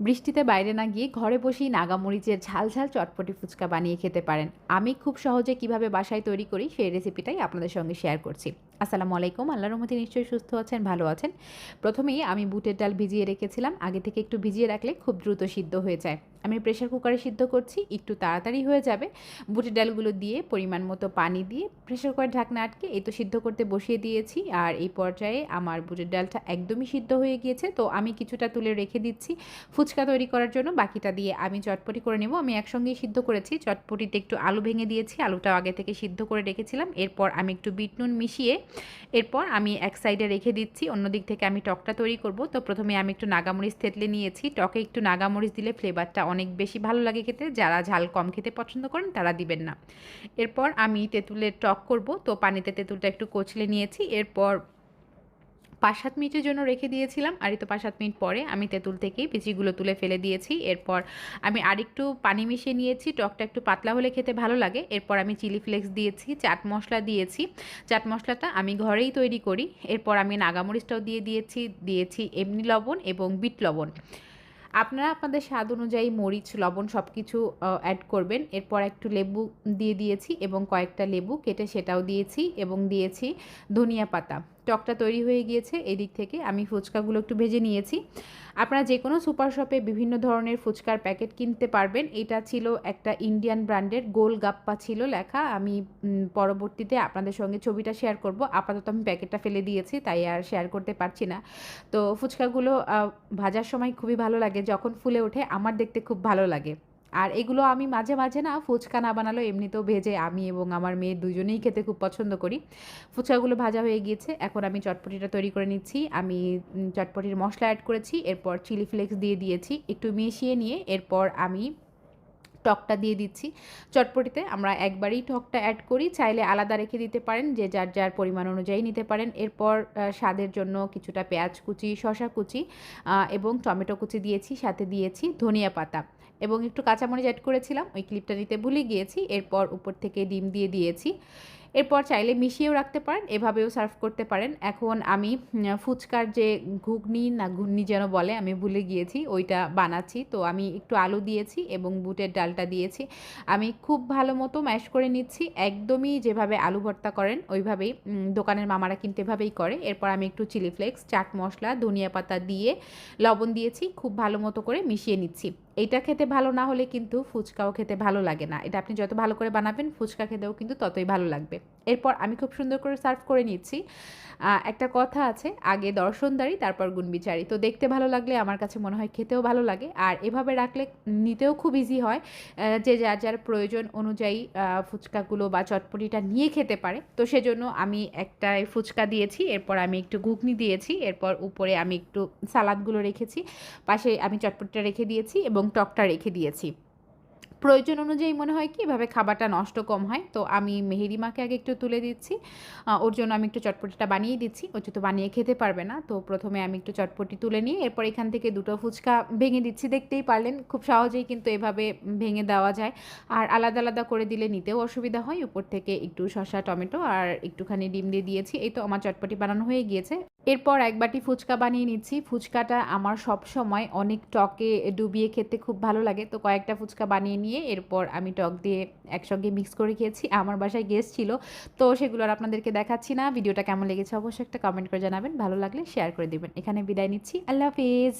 বৃষ্টিতে বাইরে না গিয়ে ঘরে বসেই নাগামরিচের ঝাল ঝাল চটপটি ফুচকা বানিয়ে খেতে পারেন। আমি খুব সহজে কীভাবে বাসায় তৈরি করি সেই রেসিপিটাই আপনাদের সঙ্গে শেয়ার করছি। আসসালামু আলাইকুম, আল্লাহর রহমতে নিশ্চয়ই সুস্থ আছেন, ভালো আছেন। প্রথমেই আমি বুটের ডাল ভিজিয়ে রেখেছিলাম, আগে থেকে একটু ভিজিয়ে রাখলে খুব দ্রুত সিদ্ধ হয়ে যায়। আমি প্রেশার কুকারে সিদ্ধ করছি, একটু তাড়াতাড়ি হয়ে যাবে। বুটের ডালগুলো দিয়ে পরিমাণ মতো পানি দিয়ে প্রেশার কুকার ঢাকনা আটকে এই তো সিদ্ধ করতে বসিয়ে দিয়েছি। আর এই পর্যায়ে আমার বুটের ডালটা একদমই সিদ্ধ হয়ে গিয়েছে, তো আমি কিছুটা তুলে রেখে দিচ্ছি। ফুচকা তৈরি করার জন্য বাকিটা দিয়ে আমি চটপটি করে নেব। আমি একসঙ্গেই সিদ্ধ করেছি, চটপটিতে একটু আলু ভেঙে দিয়েছি, আলুটাও আগে থেকে সিদ্ধ করে রেখেছিলাম। এরপর আমি একটু বিট নুন মিশিয়ে এরপর আমি এক সাইডে রেখে দিচ্ছি, অন্য দিক থেকে আমি টকটা তৈরি করব। তো প্রথমে আমি একটু নাগামরিচ থেতলে নিয়েছি। টকে একটু নাগামরিচ দিলে ফ্লেভারটা অনেক বেশি ভালো লাগে খেতে। যারা ঝাল কম খেতে পছন্দ করেন তারা দিবেন না। এরপর আমি তেঁতুলের টক করব। তো পানিতে তেঁতুলটা একটু কচলে নিয়েছি। এরপর পাঁচ সাত মিনিটের জন্য রেখে দিয়েছিলাম আর এই তো পাঁচ সাত মিনিট পরে আমি তেঁতুল থেকেই বিচিগুলো তুলে ফেলে দিয়েছি। এরপর আমি আরেকটু পানি মিশিয়ে নিয়েছি, টকটা একটু পাতলা হলে খেতে ভালো লাগে। এরপর আমি চিলি ফ্লেক্স দিয়েছি, চাট মশলা দিয়েছি। চাট মশলাটা আমি ঘরেই তৈরি করি। এরপর আমি নাগামরিচটাও দিয়ে দিয়েছি দিয়েছি এমনি লবণ এবং বিট লবণ। আপনারা আপনাদের স্বাদ অনুযায়ী মরিচ, লবণ সব কিছু অ্যাড করবেন। এরপর একটু লেবু দিয়ে দিয়েছি এবং কয়েকটা লেবু কেটে সেটাও দিয়েছি এবং দিয়েছি ধনিয়া পাতা। টকটা তৈরি হয়ে গিয়েছে, এদিক থেকে আমি ফুচকাগুলো একটু ভেজে নিয়েছি। আপনারা যে কোনো সুপার শপে বিভিন্ন ধরনের ফুচকার প্যাকেট কিনতে পারবেন। এটা ছিল একটা ইন্ডিয়ান ব্র্যান্ডের গোল গাপ্পা ছিল লেখা। আমি পরবর্তীতে আপনাদের সঙ্গে ছবিটা শেয়ার করব। আপাতত আমি প্যাকেটটা ফেলে দিয়েছি, তাই আর শেয়ার করতে পারছি না। তো ফুচকাগুলো ভাজার সময় খুবই ভালো লাগে। যখন ফুলে ওঠে, আমার দেখতে খুব ভালো লাগে। আর এগুলো আমি মাঝে মাঝে না ফুচকা না বানালো এমনিতেও ভেজে আমি এবং আমার মেয়ে দুজনেই খেতে খুব পছন্দ করি। ফুচকাগুলো ভাজা হয়ে গিয়েছে, এখন আমি চটপটিটা তৈরি করে নিচ্ছি। আমি চটপটির মশলা অ্যাড করেছি, এরপর চিলি ফ্লেক্স দিয়ে দিয়েছি। একটু মিশিয়ে নিয়ে এরপর আমি টকটা দিয়ে দিচ্ছি। চটপটিতে আমরা একবারেই টকটা অ্যাড করি। চাইলে আলাদা রেখে দিতে পারেন, যে যার যার পরিমাণ অনুযায়ী নিতে পারেন। এরপর স্বাদের জন্য কিছুটা পেঁয়াজ কুচি শশা কুচি এবং টমেটো কুচি দিয়েছি, সাথে দিয়েছি ধনিয়া পাতা। এবং একটু কাঁচামরিচ অ্যাড করেছিলাম, ওই ক্লিপটা নিতে ভুলে গিয়েছি। এরপর উপর থেকে ডিম দিয়ে দিয়েছি। এরপর চাইলে মিশিয়েও রাখতে পারেন, এভাবেও সার্ভ করতে পারেন। এখন আমি ফুচকার যে ঘুগনি, না ঘুগনি যেন বলে, আমি ভুলে গিয়েছি, ওইটা বানাচ্ছি। তো আমি একটু আলু দিয়েছি এবং বুটের ডালটা দিয়েছি। আমি খুব ভালো মতো ম্যাশ করে নিচ্ছি, একদমই যেভাবে আলু ভর্তা করেন, ওইভাবেই দোকানের মামারা কিন্তু এভাবেই করে। এরপর আমি একটু চিলি ফ্লেক্স, চাট মশলা, ধনিয়া পাতা দিয়ে লবণ দিয়েছি, খুব ভালো মতো করে মিশিয়ে নিচ্ছি। এইটা খেতে ভালো না হলে কিন্তু ফুচকাও খেতে ভালো লাগে না। এটা আপনি যত ভালো করে বানাবেন, ফুচকা খেতেও কিন্তু ততই ভালো লাগবে। এরপর আমি খুব সুন্দর করে সার্ভ করে নিচ্ছি। একটা কথা আছে, আগে দর্শনদারি, তারপর গুণবিচারি। তো দেখতে ভালো লাগলে, আমার কাছে মনে হয় খেতেও ভালো লাগে। আর এভাবে রাখলে নিতেও খুব ইজি হয় যে যার যার প্রয়োজন অনুযায়ী ফুচকাগুলো বা চটপটিটা নিয়ে খেতে পারে। তো সেজন্য আমি একটা ফুচকা দিয়েছি, এরপর আমি একটু ঘুগনি দিয়েছি, এরপর উপরে আমি একটু সালাদগুলো রেখেছি। পাশে আমি চটপটিটা রেখে দিয়েছি এবং টকটা রেখে দিয়েছি। প্রয়োজন অনুযায়ী মনে হয় কি, এভাবে খাবারটা নষ্ট কম হয়। তো আমি মেহেরিমাকে আগে একটু তুলে দিচ্ছি। ওর জন্য আমি একটু চটপটিটা বানিয়ে দিচ্ছি। ও তো বানিয়ে খেতে পারবে না, তো প্রথমে আমি একটু চটপটি তুলে নিয়ে এরপর এখান থেকে দুটো ফুচকা ভেঙে দিচ্ছি, দেখতেই পারলেন। খুব সহজেই কিন্তু এভাবে ভেঙে দেওয়া যায়। আর আলাদা আলাদা করে দিলে নিতেও অসুবিধা হয়। উপর থেকে একটু শসা, টমেটো আর একটুখানি ডিম দিয়ে দিয়েছি। এই তো আমার চটপটি বানানো হয়ে গিয়েছে। এরপর এক বাটি ফুচকা বানিয়ে নিচ্ছি। ফুচকাটা আমার সব সময় অনেক টকে ডুবিয়ে খেতে খুব ভালো লাগে। তো কয়েকটা ফুচকা বানিয়ে নিয়ে এরপর আমি টক দিয়ে একসঙ্গে মিক্স করে খেয়েছি। আমার বাসায় গেস্ট ছিল, তো সেগুলো আর আপনাদেরকে দেখাচ্ছি না। ভিডিওটা কেমন লেগেছে অবশ্যই একটা কমেন্ট করে জানাবেন। ভালো লাগলে শেয়ার করে দেবেন। এখানে বিদায় নিচ্ছি। আল্লাহ হাফিজ।